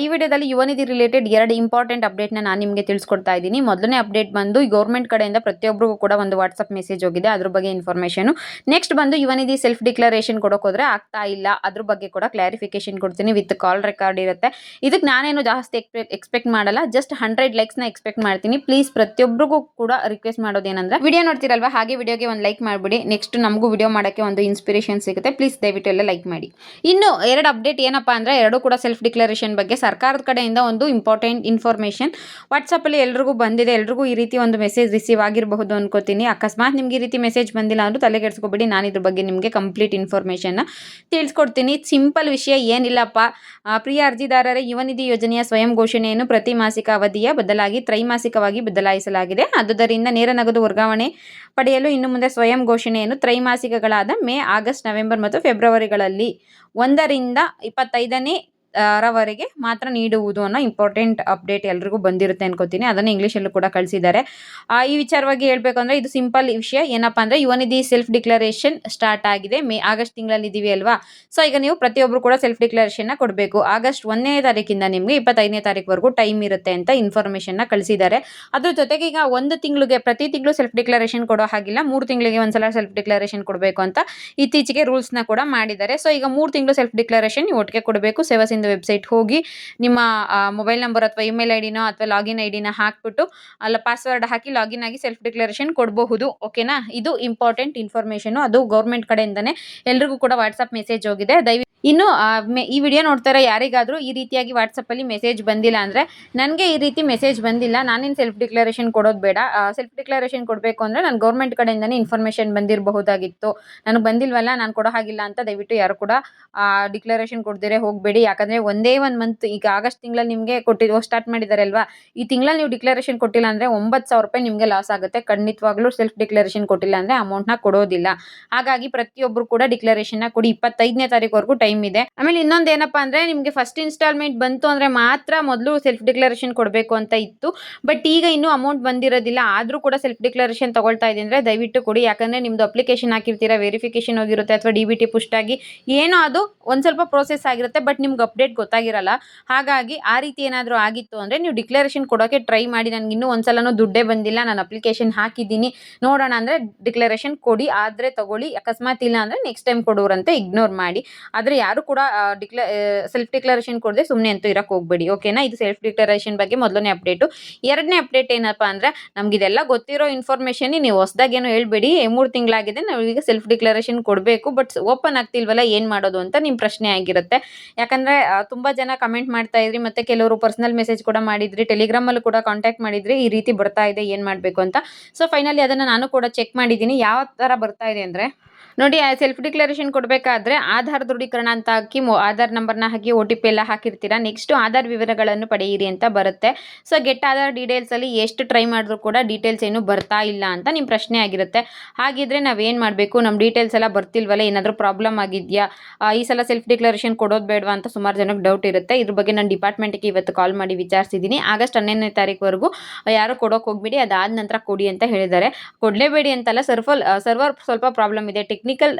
ಈ ವಿಡಿಯೋದಲ್ಲಿ ಯುವನಿಧಿ ರಿಲೇಟೆಡ್ ಎರಡು ಇಂಪಾರ್ಟೆಂಟ್ ಅಪ್ಡೇಟ್ನ ನಾನು ನಿಮಗೆ ತಿಳಿಸ್ಕೊಡ್ತಾ ಇದ್ದೀನಿ. ಮೊದಲನೇ ಅಪ್ಡೇಟ್ ಬಂದು ಗೌರ್ಮೆಂಟ್ ಕಡೆಯಿಂದ ಪ್ರತಿಯೊಬ್ಬರಿಗೂ ಕೂಡ ಒಂದು ವಾಟ್ಸಪ್ ಮೆಸೇಜ್ ಹೋಗಿದೆ. ಅದ್ರ ಬಗ್ಗೆ ಇನ್ಫಾರ್ಮೇಷನು ನೆಕ್ಸ್ಟ್ ಬಂದು ಯುವನಿಧಿ ಸೆಲ್ಫ್ ಡಿಕ್ಲರೇಷನ್ ಕೊಡೋಕೆ ಹೋದ್ರೆ ಆಗ್ತಾ ಇಲ್ಲ. ಅದ್ರ ಬಗ್ಗೆ ಕೂಡ ಕ್ಲಾರಿಫಿಕೇಶನ್ ಕೊಡ್ತೀನಿ. ವಿತ್ ಕಾಲ್ ರೆಕಾರ್ಡ್ ಇರುತ್ತೆ. ಇದಕ್ಕೆ ನಾನೇನು ಜಾಸ್ತಿ ಎಕ್ಸ್ಪೆಕ್ಟ್ ಮಾಡಲ್ಲ. ಜಸ್ಟ್ ಹಂಡ್ರೆಡ್ ಲೈಕ್ಸ್ನ ಎಕ್ಸ್ಪೆಕ್ಟ್ ಮಾಡ್ತೀನಿ. ಪ್ಲೀಸ್ ಪ್ರತಿಯೊಬ್ಬರಿಗೂ ಕೂಡ ರಿಕ್ವೆಸ್ಟ್ ಮಾಡೋದೇನಂದ್ರೆ ವಿಡಿಯೋ ನೋಡ್ತಿರಲ್ವಾ? ಹಾಗೆ ವಿಡಿಯೋಗೆ ಒಂದು ಲೈಕ್ ಮಾಡಿಬಿಡಿ. ನೆಕ್ಸ್ಟ್ ನಮಗೂ ವಿಡಿಯೋ ಮಾಡೋಕ್ಕೆ ಒಂದು ಇನ್ಸ್ಪಿರೇಷನ್ ಸಿಗುತ್ತೆ. ಪ್ಲೀಸ್ ದಯವಿಟ್ಟು ಎಲ್ಲ ಲೈಕ್ ಮಾಡಿ. ಇನ್ನು ಎರಡು ಅಪ್ಡೇಟ್ ಏನಪ್ಪ ಅಂದರೆ, ಎರಡೂ ಕೂಡ ಸೆಲ್ಫ್ ಡಿಕ್ಲರೇಷನ್ ಸರ್ಕಾರದ ಕಡೆಯಿಂದ ಒಂದು ಇಂಪಾರ್ಟೆಂಟ್ ಇನ್ಫಾರ್ಮೇಷನ್ ವಾಟ್ಸಪ್ಪಲ್ಲಿ ಎಲ್ರಿಗೂ ಬಂದಿದೆ. ಎಲ್ರಿಗೂ ಈ ರೀತಿ ಒಂದು ಮೆಸೇಜ್ ರಿಸೀವ್ ಆಗಿರಬಹುದು ಅನ್ಕೋತೀನಿ. ಅಕಸ್ಮಾತ್ ನಿಮ್ಗೆ ಈ ರೀತಿ ಮೆಸೇಜ್ ಬಂದಿಲ್ಲ ಅಂದರೂ ತಲೆ ಕೆಡಿಸ್ಕೊಬೇಡಿ ನಾನು ಇದ್ರ ಬಗ್ಗೆ ನಿಮಗೆ ಕಂಪ್ಲೀಟ್ ಇನ್ಫಾರ್ಮೇಷನ್ನ ತಿಳಿಸ್ಕೊಡ್ತೀನಿ. ಸಿಂಪಲ್ ವಿಷಯ ಏನಿಲ್ಲಪ್ಪ. ಪ್ರಿಯ ಅರ್ಜಿದಾರರ ಯುವ ನಿಧಿ ಯೋಜನೆಯ ಸ್ವಯಂ ಘೋಷಣೆಯನ್ನು ಪ್ರತಿ ಮಾಸಿಕ ಅವಧಿಯ ಬದಲಾಗಿ ತ್ರೈಮಾಸಿಕವಾಗಿ ಬದಲಾಯಿಸಲಾಗಿದೆ. ಆದುದರಿಂದ ನೇರ ನಗದು ವರ್ಗಾವಣೆ ಪಡೆಯಲು ಇನ್ನು ಮುಂದೆ ಸ್ವಯಂ ಘೋಷಣೆಯನ್ನು ತ್ರೈಮಾಸಿಕಗಳಾದ ಮೇ, ಆಗಸ್ಟ್, ನವೆಂಬರ್ ಮತ್ತು ಫೆಬ್ರವರಿಗಳಲ್ಲಿ ಒಂದರಿಂದ ಇಪ್ಪತ್ತೈದನೇ ರವರೆಗೆ ಮಾತ್ರ ನೀಡುವುದು ಅನ್ನೋ ಇಂಪಾರ್ಟೆಂಟ್ ಅಪ್ಡೇಟ್ ಎಲ್ರಿಗೂ ಬಂದಿರುತ್ತೆ ಅನ್ಕೋತೀನಿ. ಅದನ್ನು ಇಂಗ್ಲೀಷಲ್ಲೂ ಕೂಡ ಕಳಿಸಿದ್ದಾರೆ. ಈ ವಿಚಾರವಾಗಿ ಹೇಳಬೇಕು ಅಂದರೆ ಇದು ಸಿಂಪಲ್ ವಿಷಯ. ಏನಪ್ಪ ಅಂದರೆ ಯುವನಿಧಿ ಸೆಲ್ಫ್ ಡಿಕ್ಲರೇಷನ್ ಸ್ಟಾರ್ಟ್ ಆಗಿದೆ. ಮೇ, ಆಗಸ್ಟ್ ತಿಂಗಳಲ್ಲಿ ಇದ್ದೀವಿ ಅಲ್ವಾ? ಸೊ ಈಗ ನೀವು ಪ್ರತಿಯೊಬ್ಬರು ಕೂಡ ಸೆಲ್ಫ್ ಡಿಕ್ಲರೇಷನ್ನ ಕೊಡಬೇಕು. ಆಗಸ್ಟ್ ಒಂದನೇ ತಾರೀಕಿಂದ ನಿಮಗೆ ಇಪ್ಪತ್ತೈದನೇ ತಾರೀಕುವರೆಗೂ ಟೈಮ್ ಇರುತ್ತೆ ಅಂತ ಇನ್ಫಾರ್ಮೇಷನ್ನ ಕಳಿಸಿದ್ದಾರೆ. ಅದ್ರ ಜೊತೆಗೆ ಈಗ ಒಂದು ತಿಂಗಳಿಗೆ, ಪ್ರತಿ ತಿಂಗಳು ಸೆಲ್ಫ್ ಡಿಕ್ಲರೇಷನ್ ಕೊಡೋ ಹಾಗಿಲ್ಲ. ಮೂರು ತಿಂಗಳಿಗೆ ಒಂದ್ಸಲ ಸೆಲ್ಫ್ ಡಿಕ್ಲರೇಷನ್ ಕೊಡಬೇಕು ಅಂತ ಇತ್ತೀಚೆಗೆ ರೂಲ್ಸ್ನ ಕೂಡ ಮಾಡಿದ್ದಾರೆ. ಸೊ ಈಗ ಮೂರು ತಿಂಗಳು ಸೆಲ್ಫ್ ಡಿಕ್ಲರೇಷನ್ ಒಟ್ಟಿಗೆ ಕೊಡಬೇಕು. ಸೇವಾ ಸಿಂಧು ವೆಬ್ಸೈಟ್ ಹೋಗಿ ನಿಮ್ಮ ಮೊಬೈಲ್ ನಂಬರ್ ಅಥವಾ ಇಮೇಲ್ ಐ ಡಿನೋ ಅಥವಾ ಲಾಗಿನ್ ಐ ಡಿನ ಹಾಕ್ಬಿಟ್ಟು ಅಲ್ಲ ಪಾಸ್ವರ್ಡ್ ಹಾಕಿ ಲಾಗಿನ್ ಆಗಿ ಸೆಲ್ಫ್ ಡಿಕ್ಲರೇಷನ್ ಕೊಡಬಹುದು, ಓಕೆನಾ? ಇದು ಇಂಪಾರ್ಟೆಂಟ್ ಇನ್ಫಾರ್ಮೇಷನು. ಅದು ಗೌರ್ಮೆಂಟ್ ಕಡೆಯಿಂದನೇ ಎಲ್ರಿಗೂ ಕೂಡ ವಾಟ್ಸಪ್ ಮೆಸೇಜ್ ಹೋಗಿದೆ. ದಯವಿಟ್ಟು ಇನ್ನು ಈ ವಿಡಿಯೋ ನೋಡ್ತಾರೆ ಯಾರಿಗಾದರೂ ಈ ರೀತಿಯಾಗಿ ವಾಟ್ಸಪ್ಪಲ್ಲಿ ಮೆಸೇಜ್ ಬಂದಿಲ್ಲ ಅಂದರೆ ನನಗೆ ಈ ರೀತಿ ಮೆಸೇಜ್ ಬಂದಿಲ್ಲ. ನಾನೇನು ಸೆಲ್ಫ್ ಡಿಕ್ಲರೇಷನ್ ಕೊಡೋದು ಬೇಡ. ಸೆಲ್ಫ್ ಡಿಕ್ಲರೇಷನ್ ಕೊಡಬೇಕು ಅಂದರೆ ನಾನು ಗೌರ್ಮೆಂಟ್ ಕಡೆಯಿಂದನೇ ಇನ್ಫಾರ್ಮೇಷನ್ ಬಂದಿರಬಹುದಾಗಿತ್ತು. ನನಗೆ ಬಂದಿಲ್ವಲ್ಲ, ನಾನು ಕೊಡೋ ಹಾಗಿಲ್ಲ ಅಂತ ದಯವಿಟ್ಟು ಯಾರು ಕೂಡ ಡಿಕ್ಲರೇಷನ್ ಕೊಡ್ದಿರೇ ಹೋಗಬೇಡಿ. ಯಾಕಂದರೆ ಒಂದೇ ಒಂದು ಮಂತ್ ಈಗ ಆಗಸ್ಟ್ ತಿಂಗಳಲ್ಲಿ ನಿಮಗೆ ಕೊಟ್ಟಿರೋ ಸ್ಟಾರ್ಟ್ ಮಾಡಿದ್ದಾರೆ ಅಲ್ವಾ? ಈ ತಿಂಗಳಲ್ಲಿ ನೀವು ಡಿಕ್ಲರೇಷನ್ ಕೊಟ್ಟಿಲ್ಲ ಅಂದ್ರೆ ಒಂಬತ್ತು ಸಾವಿರ ರೂಪಾಯಿ ನಿಮಗೆ ಲಾಸ್ ಆಗುತ್ತೆ. ಖಂಡಿತವಾಗ್ಲೂ ಸೆಲ್ಫ್ ಡಿಕ್ಲರೇಷನ್ ಕೊಟ್ಟಿಲ್ಲ ಅಂದ್ರೆ ಅಮೌಂಟ್ನ ಕೊಡೋದಿಲ್ಲ. ಹಾಗಾಗಿ ಪ್ರತಿಯೊಬ್ಬರು ಕೂಡ ಡಿಕ್ಲರೇಷನ್ನ ಕೊಡಿ. ಇಪ್ಪತ್ತೈದನೇ ತಾರೀಕುವರೆಗೂ ಟೈಮ್ ಇದೆ. ಆಮೇಲೆ ಇನ್ನೊಂದು ಏನಪ್ಪಾ ಅಂದ್ರೆ ನಿಮಗೆ ಫಸ್ಟ್ ಇನ್ಸ್ಟಾಲ್ಮೆಂಟ್ ಬಂತು ಅಂದ್ರೆ ಮಾತ್ರ ಮೊದಲು ಸೆಲ್ಫ್ ಡಿಕ್ಲರೇಷನ್ ಕೊಡಬೇಕು ಅಂತ ಇತ್ತು. ಬಟ್ ಈಗ ಇನ್ನೂ ಅಮೌಂಟ್ ಬಂದಿರೋದಿಲ್ಲ. ಆದ್ರೂ ಕೂಡ ಸೆಲ್ಫ್ ಡಿಕ್ಲರೇಷನ್ ತಗೊಳ್ತಾ ಇದೆ ಅಂದರೆ ದಯವಿಟ್ಟು ಕೊಡಿ. ಯಾಕಂದ್ರೆ ನಿಮ್ದು ಅಪ್ಲಿಕೇಶನ್ ಹಾಕಿರ್ತೀರಾ ವೆರಿಫಿಕೇಶನ್ ಹೋಗಿರುತ್ತೆ ಅಥವಾ ಡಿ ಬಿ ಟಿ ಪುಷ್ಟಾಗಿ, ಏನೋ ಅದು ಒಂದ್ ಸ್ವಲ್ಪ ಪ್ರೋಸೆಸ್ ಆಗಿರುತ್ತೆ. ಬಟ್ ನಿಮ್ಗೆ ಅಪ್ಡೇಟ್ ಗೊತ್ತಾಗಿರಲ್ಲ. ಹಾಗಾಗಿ ಆ ರೀತಿ ಏನಾದರೂ ಆಗಿತ್ತು ಅಂದರೆ ನೀವು ಡಿಕ್ಲರೇಷನ್ ಕೊಡೋಕ್ಕೆ ಟ್ರೈ ಮಾಡಿ. ನನಗೆ ಇನ್ನೂ ಒಂದ್ಸಲನೂ ದುಡ್ಡೇ ಬಂದಿಲ್ಲ. ನಾನು ಅಪ್ಲಿಕೇಶನ್ ಹಾಕಿದ್ದೀನಿ. ನೋಡೋಣ ಅಂದರೆ ಡಿಕ್ಲರೇಷನ್ ಕೊಡಿ. ಆದರೆ ತಗೊಳ್ಳಿ. ಅಕಸ್ಮಾತ್ ಇಲ್ಲ ಅಂದರೆ ನೆಕ್ಸ್ಟ್ ಟೈಮ್ ಕೊಡೋರಂತೆ ಇಗ್ನೋರ್ ಮಾಡಿ. ಆದರೆ ಯಾರು ಕೂಡ ಡಿಕ್ಲ ಸೆಲ್ಫ್ ಡಿಕ್ಲರೇಷನ್ ಕೊಡದೆ ಸುಮ್ಮನೆ ಅಂತೂ ಇರೋಕ್ಕೆ ಹೋಗಬೇಡಿ. ಓಕೆನಾ ಇದು ಸೆಲ್ಫ್ ಡಿಕ್ಲರೇಷನ್ ಬಗ್ಗೆ ಮೊದಲನೇ ಅಪ್ಡೇಟು. ಎರಡನೇ ಅಪ್ಡೇಟ್ ಏನಪ್ಪ ಅಂದರೆ ನಮಗಿದೆಲ್ಲ ಗೊತ್ತಿರೋ ಇನ್ಫಾರ್ಮೇಷನ್ ನೀವು ಹೊಸ್ದಾಗೇನೋ ಹೇಳ್ಬೇಡಿ. ಮೂರು ತಿಂಗಳಾಗಿದೆ. ನಾವು ಈಗ ಸೆಲ್ಫ್ ಡಿಕ್ಲರೇಷನ್ ಕೊಡಬೇಕು. ಬಟ್ ಓಪನ್ ಆಗ್ತಿಲ್ವಲ್ಲ? ಏನು ಮಾಡೋದು ಅಂತ ನಿಮ್ಮ ಪ್ರಶ್ನೆ ಆಗಿರುತ್ತೆ. ಯಾಕಂದರೆ ತುಂಬ ಜನ ಕಮೆಂಟ್ ಮಾಡ್ತಾ ಇದ್ರಿ, ಮತ್ತೆ ಕೆಲವರು ಪರ್ಸನಲ್ ಮೆಸೇಜ್ ಕೂಡ ಮಾಡಿದ್ರಿ ಟೆಲಿಗ್ರಾಮಲ್ಲೂ ಕೂಡ ಕಾಂಟ್ಯಾಕ್ಟ್ ಮಾಡಿದ್ರಿ, ಈ ರೀತಿ ಬರ್ತಾ ಇದೆ, ಏನು ಮಾಡಬೇಕು ಅಂತ. ಸೊ ಫೈನಲಿ ಅದನ್ನು ನಾನು ಕೂಡ ಚೆಕ್ ಮಾಡಿದ್ದೀನಿ. ಯಾವ ಥರ ಬರ್ತಾ ಇದೆ ಅಂದರೆ ನೋಡಿ ಸೆಲ್ಫ್ ಡಿಕ್ಲರೇಷನ್ ಕೊಡಬೇಕಾದ್ರೆ ಆಧಾರ್ ದೃಢೀಕರಣ ಅಂತ ಹಾಕಿ ಮೊ ಆಧಾರ್ ನಂಬರ್ನ ಹಾಕಿ ಒ ಟಿ ಪಿ ಎಲ್ಲ ಹಾಕಿರ್ತೀರಾ. ನೆಕ್ಸ್ಟ್ ಆಧಾರ್ ವಿವರಗಳನ್ನು ಪಡೆಯಿರಿ ಅಂತ ಬರುತ್ತೆ. ಸೊ ಗೆಟ್ ಆಧಾರ್ ಡೀಟೇಲ್ಸಲ್ಲಿ ಎಷ್ಟು ಟ್ರೈ ಮಾಡಿದ್ರು ಕೂಡ ಡೀಟೇಲ್ಸ್ ಏನು ಬರ್ತಾ ಇಲ್ಲ ಅಂತ ನಿಮ್ಮ ಪ್ರಶ್ನೆ ಆಗಿರುತ್ತೆ. ಹಾಗಿದ್ರೆ ನಾವೇನು ಮಾಡಬೇಕು? ನಮ್ಮ ಡೀಟೇಲ್ಸ್ ಎಲ್ಲ ಬರ್ತಿಲ್ವಲ್ಲ, ಏನಾದರೂ ಪ್ರಾಬ್ಲಮ್ ಆಗಿದೆಯಾ? ಈ ಸಲ ಸೆಲ್ಫ್ ಡಿಕ್ಲರೇಷನ್ ಕೊಡೋದು ಬೇಡವಾ ಅಂತ ಸುಮಾರು ಜನಕ್ಕೆ ಡೌಟ್ ಇರುತ್ತೆ. ಇದ್ರ ಬಗ್ಗೆ ನಾನು ಡಿಪಾರ್ಟ್ಮೆಂಟ್ಗೆ ಇವತ್ತು ಕಾಲ್ ಮಾಡಿ ವಿಚಾರಿಸಿದ್ದೀನಿ ಆಗಸ್ಟ್ ಹನ್ನೊಂದನೇ ತಾರೀಕುವರೆಗೂ ಯಾರು ಕೊಡೋಕೆ ಹೋಗ್ಬಿಡಿ, ಅದಾದ ನಂತರ ಕೊಡಿ ಅಂತ ಹೇಳಿದ್ದಾರೆ. ಕೊಡಲೇಬೇಡಿ ಅಂತಲ್ಲ ಸರ್ಫಲ್ ಸರ್ವರ್ ಸ್ವಲ್ಪ ಪ್ರಾಬ್ಲಮ್ ಇದೆ ಟೆಕ್ನಿಕಲ್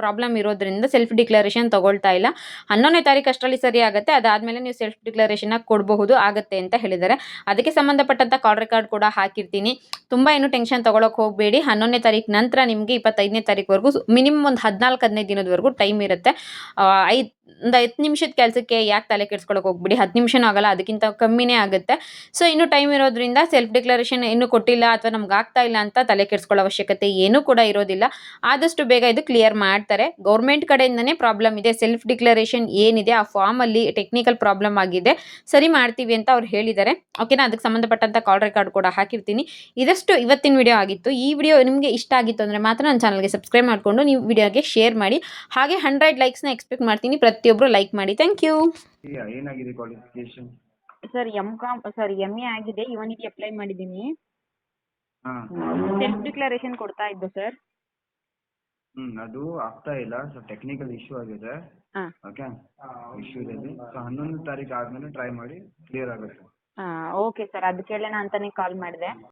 ಪ್ರಾಬ್ಲಮ್ ಇರೋದ್ರಿಂದ ಸೆಲ್ಫ್ ಡಿಕ್ಲರೇಷನ್ ತಗೊಳ್ತಾ ಇಲ್ಲ. ಹನ್ನೊಂದನೇ ತಾರೀಕು ಅಷ್ಟರಲ್ಲಿ ಸರಿ ಆಗುತ್ತೆ. ಅದಾದಮೇಲೆ ನೀವು ಸೆಲ್ಫ್ ಡಿಕ್ಲರೇಷನ್ನ ಕೊಡಬಹುದು, ಆಗುತ್ತೆ ಅಂತ ಹೇಳಿದ್ದಾರೆ. ಅದಕ್ಕೆ ಸಂಬಂಧಪಟ್ಟಂಥ ಕಾಲ್ ರೆಕಾರ್ಡ್ ಕೂಡ ಹಾಕಿರ್ತೀನಿ. ತುಂಬ ಏನು ಟೆನ್ಷನ್ ತೊಗೊಳಕ್ಕೆ ಹೋಗಬೇಡಿ. ಹನ್ನೊಂದನೇ ತಾರೀಕು ನಂತರ ನಿಮಗೆ ಇಪ್ಪತ್ತೈದನೇ ತಾರೀಕುವರೆಗೂ ಮಿನಿಮಮ್ ಒಂದು ಹದಿನಾಲ್ಕು ಹದಿನೈದು ದಿನದವರೆಗೂ ಟೈಮ್ ಇರುತ್ತೆ. ಐದು ಒಂದು ಹತ್ತು ನಿಮಿಷದ ಕೆಲಸಕ್ಕೆ ಯಾಕೆ ತಲೆ ಕೆಡ್ಸ್ಕೊಳಕ್ಕೆ ಹೋಗ್ಬಿಡಿ, ಹತ್ತು ನಿಮಿಷ ಆಗಲ್ಲ, ಅದಕ್ಕಿಂತ ಕಮ್ಮಿನೇ ಆಗುತ್ತೆ. ಸೊ ಇನ್ನು ಟೈಮ್ ಇರೋದ್ರಿಂದ ಸೆಲ್ಫ್ ಡಿಕ್ಲರೇಷನ್ ಇನ್ನೂ ಕೊಟ್ಟಿಲ್ಲ ಅಥವಾ ನಮ್ಗೆ ಆಗ್ತಾ ಇಲ್ಲ ಅಂತ ತಲೆ ಕೆಡ್ಸ್ಕೊಳ್ಳೋ ಅವಶ್ಯಕತೆ ಏನೂ ಕೂಡ ಇರೋದಿಲ್ಲ. ಆದಷ್ಟು ಬೇಗ ಇದು ಕ್ಲಿಯರ್ ಮಾಡ್ತಾರೆ. ಗೌರ್ಮೆಂಟ್ ಕಡೆಯಿಂದನೇ ಪ್ರಾಬ್ಲಮ್ ಇದೆ ಸೆಲ್ಫ್ ಡಿಕ್ಲರೇಷನ್ ಏನಿದೆ, ಆ ಫಾರ್ಮಲ್ಲಿ ಟೆಕ್ನಿಕಲ್ ಪ್ರಾಬ್ಲಮ್ ಆಗಿದೆ, ಸರಿ ಮಾಡ್ತೀವಿ ಅಂತ ಅವ್ರು ಹೇಳಿದ್ದಾರೆ. ಓಕೆನಾ ಅದಕ್ಕೆ ಸಂಬಂಧಪಟ್ಟಂಥ ಕಾಲ್ ರೆಕಾರ್ಡ್ ಕೂಡ ಹಾಕಿರ್ತೀನಿ. ಇದಷ್ಟು ಇವತ್ತಿನ ವಿಡಿಯೋ ಆಗಿತ್ತು. ಈ ವಿಡಿಯೋ ನಿಮಗೆ ಇಷ್ಟ ಆಗಿತ್ತು ಅಂದರೆ ಮಾತ್ರ ನನ್ನ ಚಾನಲ್ಗೆ ಸಬ್ಸ್ಕ್ರೈಬ್ ಮಾಡಿಕೊಂಡು ನೀವು ವಿಡಿಯೋಗೆ ಶೇರ್ ಮಾಡಿ. ಹಾಗೆ ಹಂಡ್ರೆಡ್ ಲೈಕ್ಸ್ನ ಎಕ್ಸ್ಪೆಕ್ಟ್ ಮಾಡ್ತೀನಿ ಪ್ರತಿಯೊಬ್ಬರು ಲೈಕ್ ಮಾಡಿ. ಥ್ಯಾಂಕ್ ಯು ಏನಾಗಿದೆ qualification sir M Com sir M A ಆಗಿದೆ. ಇವನಿಗೆ ಅಪ್ಲೈ ಮಾಡಿದ್ದೀನಿ. ಸೆಲ್ಫ್ ಡಿಕ್ಲರೇಷನ್ ಕೊಡ್ತಾ ಇದ್ದೆ ಸರ್. ಹ್ಮ್ ಅದು ಆಗ್ತಾ ಇಲ್ಲ. ಸೊ ಟೆಕ್ನಿಕಲ್ ಇಶ್ಯೂ ಆಗಿದೆ. ಹಾಂ. ಓಕೆ ಇಶ್ಯೂ ಇದೆ ಸೊ ಹನ್ನೊಂದು ತಾರೀಕು ಆದ್ಮೇಲೆ ಟ್ರೈ ಮಾಡಿ ಕ್ಲಿಯರ್ ಆಗುತ್ತೆ. ಹಾ ಓಕೆ ಸರ್. ಅದಕ್ಕೆ ಹೇಳೋಣ ಅಂತಾನೆ ಕಾಲ್ ಮಾಡಿದೆ.